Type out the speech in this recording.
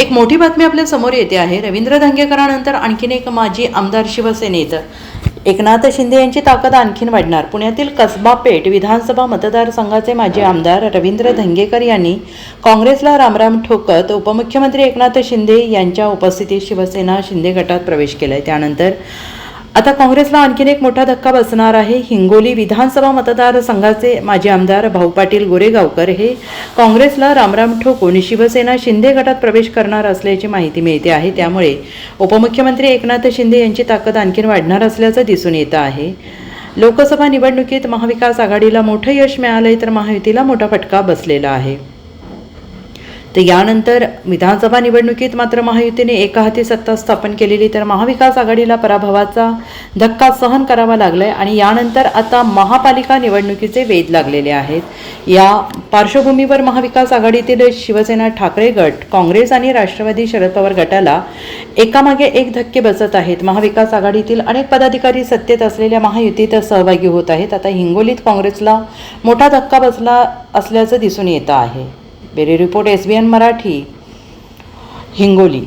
एक मोठी बातमी आपल्यासमोर येते आहे. रवींद्र धंगेकरानंतर आणखीन एक माजी आमदार शिवसेनेत. एकनाथ शिंदे यांची ताकद आणखीन वाढणार. पुण्यातील कसबा पेठ विधानसभा मतदारसंघाचे माजी आमदार रवींद्र धंगेकर यांनी काँग्रेसला रामराम ठोकत उपमुख्यमंत्री एकनाथ शिंदे यांच्या उपस्थितीत शिवसेना शिंदे गटात प्रवेश केला आहे त्यानंतर आता काँग्रेसला आणखीन एक मोठा धक्का बसणार आहे. हिंगोली विधानसभा मतदारसंघाचे माजी आमदार भाऊ पाटील गोरेगावकर हे काँग्रेसला रामराम ठोकून शिवसेना शिंदे गटात प्रवेश करणार असल्याची माहिती मिळते आहे. त्यामुळे उपमुख्यमंत्री एकनाथ शिंदे यांची ताकद आणखीन वाढणार असल्याचं दिसून येतं आहे. लोकसभा निवडणुकीत महाविकास आघाडीला मोठं यश मिळालंय तर महायुतीला मोठा फटका बसलेला आहे. तर यानंतर विधानसभा निवडणुकीत मात्र महायुतीने एका हाती सत्ता स्थापन केलेली तर महाविकास आघाडीला पराभवाचा धक्का सहन करावा लागलाय आणि यानंतर आता महापालिका निवडणुकीचे वेध लागलेले आहेत. या पार्श्वभूमीवर महाविकास आघाडीतील शिवसेना ठाकरे गट काँग्रेस आणि राष्ट्रवादी शरद पवार गटाला एकामागे एक धक्के बसत आहेत. महाविकास आघाडीतील अनेक पदाधिकारी सत्तेत असलेल्या महायुतीत सहभागी होत आहेत. आता हिंगोलीत काँग्रेसला मोठा धक्का बसला असल्याचं दिसून येतं आहे. बेरे report S B N Marathi Hingoli